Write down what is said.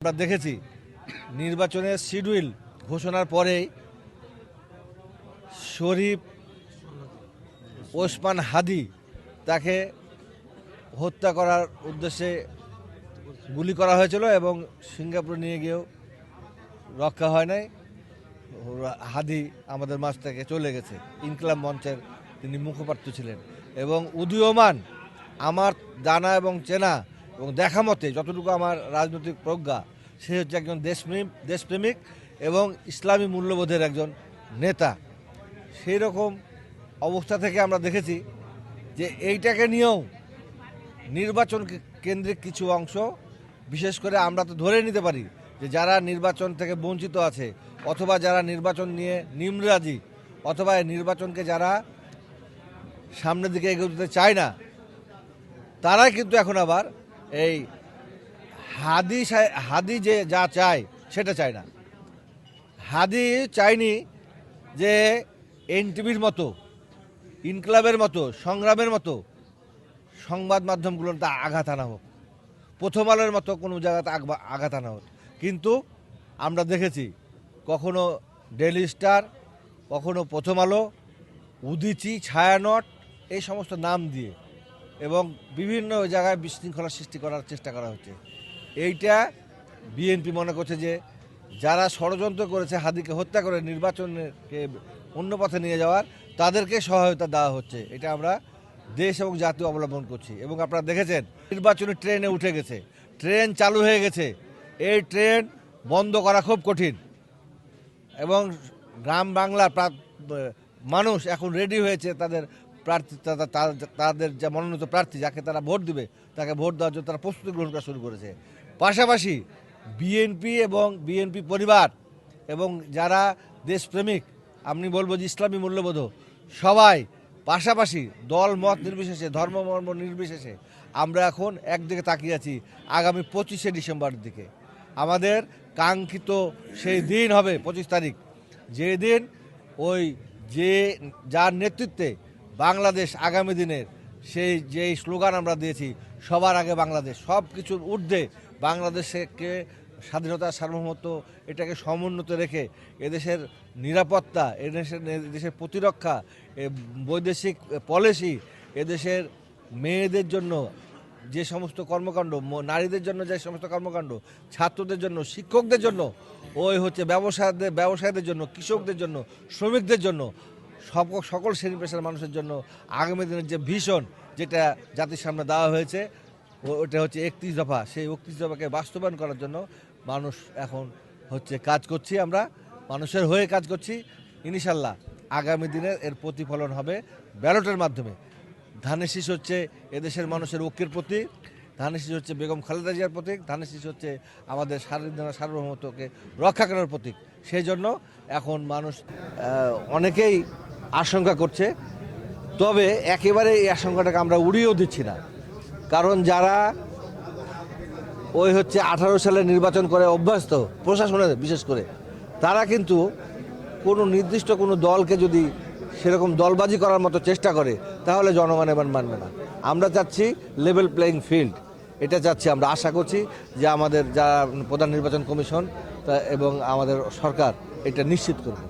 আমরা দেখেছি, নির্বাচনের শিডিউল ঘোষণার পরেই শরীফ ওসমান হাদি তাকে হত্যা করার উদ্দেশ্যে গুলি করা হয়েছিল এবং সিঙ্গাপুর নিয়ে গিয়েও রক্ষা হয় নাই। হাদি আমাদের মাছ থেকে চলে গেছে। ইনকলাম মঞ্চের তিনি মুখপাত্র ছিলেন এবং উদীয়মান আমার জানা এবং চেনা এবং দেখা মতে যতটুকু আমার রাজনৈতিক প্রজ্ঞা, সে হচ্ছে একজন দেশপ্রেম, দেশপ্রেমিক এবং ইসলামী মূল্যবোধের একজন নেতা। সেই রকম অবস্থা থেকে আমরা দেখেছি যে এইটাকে নিয়েও নির্বাচন কেন্দ্রিক কিছু অংশ, বিশেষ করে আমরা তো ধরে নিতে পারি যে যারা নির্বাচন থেকে বঞ্চিত আছে অথবা যারা নির্বাচন নিয়ে নিমরাজি অথবা নির্বাচনকে যারা সামনের দিকে এগোতে চায় না, তারাই কিন্তু এখন আবার এই হাদি হাদি যে যা চায়, সেটা চায় না। হাদি চায়নি যে এনটিভির মতো, ইনকলাবের মতো, সংগ্রামের মতো সংবাদ মাধ্যমগুলোতে আঘাত আনা হোক। প্রথম আলোর মতো কোনো জায়গাতে আঘাত আনা হোক। কিন্তু আমরা দেখেছি কখনো ডেলি স্টার, কখনো প্রথম আলো, উদিচি, ছায়ানট, এই সমস্ত নাম দিয়ে এবং বিভিন্ন জায়গায় বিশৃঙ্খলা সৃষ্টি করার চেষ্টা করা হচ্ছে। এইটা বিএনপি মনে করছে যে, যারা ষড়যন্ত্র করেছে, হাদিকে হত্যা করে নির্বাচনকে অন্য পথে নিয়ে যাওয়ার, তাদেরকে সহায়তা দেওয়া হচ্ছে। এটা আমরা দেশ এবং জাতি অবলম্বন করছি। এবং আপনারা দেখেছেন, নির্বাচনী ট্রেনে উঠে গেছে। ট্রেন চালু হয়ে গেছে। এই ট্রেন বন্ধ করা খুব কঠিন। এবং গ্রাম বাংলার মানুষ এখন রেডি হয়েছে তাদের প্রার্থী তাদের যে মনোনীত প্রার্থী যাকে তারা ভোট দেবে, তাকে ভোট দেওয়ার জন্য তারা প্রস্তুতি গ্রহণ করা শুরু করেছে। পাশাপাশি বিএনপি এবং বিএনপি পরিবার এবং যারা দেশপ্রেমিক, আমি বলব যে ইসলামী মূল্যবোধ, সবাই পাশাপাশি দল, মত নির্বিশেষে, ধর্ম, মর্ম নির্বিশেষে আমরা এখন একদিকে তাকিয়ে আছি আগামী পঁচিশে ডিসেম্বরের দিকে। আমাদের কাঙ্ক্ষিত সেই দিন হবে পঁচিশ তারিখ। যে দিন ওই যে, যার নেতৃত্বে বাংলাদেশ আগামী দিনের সেই যে স্লোগান আমরা দিয়েছি, সবার আগে বাংলাদেশ সব কিছুর ঊর্ধ্বে বাংলাদেশকে স্বাধীনতা, সার্বভৌমত্ব, এটাকে সমুন্নত রেখে এদেশের নিরাপত্তা, এদেশের দেশের প্রতিরক্ষা বৈদেশিক পলিসি, এদেশের মেয়েদের জন্য যে সমস্ত কর্মকাণ্ড নারীদের জন্য যে সমস্ত কর্মকাণ্ড, ছাত্রদের জন্য, শিক্ষকদের জন্য, ওই হচ্ছে ব্যবসায়ীদের ব্যবসায়ীদের জন্য, কৃষকদের জন্য, শ্রমিকদের জন্য সব সকল শ্রেণি পেশার মানুষের জন্য আগামী দিনের যে ভীষণ যেটা জাতির সামনে দেওয়া হয়েছে ওটা হচ্ছে একত্রিশ দফা। সেই একত্রিশ দফাকে বাস্তবায়ন করার জন্য মানুষ এখন হচ্ছে কাজ করছি আমরা, মানুষের হয়ে কাজ করছি। ইনশাল্লাহ আগামী দিনের এর প্রতিফলন হবে ব্যালটের মাধ্যমে। ধানের শীষ হচ্ছে এদেশের মানুষের ঐক্যের প্রতীক। ধানের শীষ হচ্ছে বেগম খালেদা জিয়ার প্রতীক। ধানের শীষ হচ্ছে আমাদের সার্বভৌমত্বকে রক্ষা করার প্রতীক। সেই জন্য এখন মানুষ অনেকেই আশঙ্কা করছে। তবে একেবারে এই আশঙ্কাটাকে আমরা উড়িয়েও দিচ্ছি না। কারণ যারা ওই হচ্ছে আঠারো সালে নির্বাচন করে অভ্যস্ত প্রশাসনের বিশেষ করে, তারা কিন্তু কোনো নির্দিষ্ট কোনো দলকে যদি সেরকম দলবাজি করার মতো চেষ্টা করে, তাহলে জনগণ এবার মানবে না। আমরা চাচ্ছি লেভেল প্লেয়িং ফিল্ড এটা চাচ্ছি আমরা, আশা করছি যে আমাদের যারা প্রধান নির্বাচন কমিশন এবং আমাদের সরকার এটা নিশ্চিত করবে।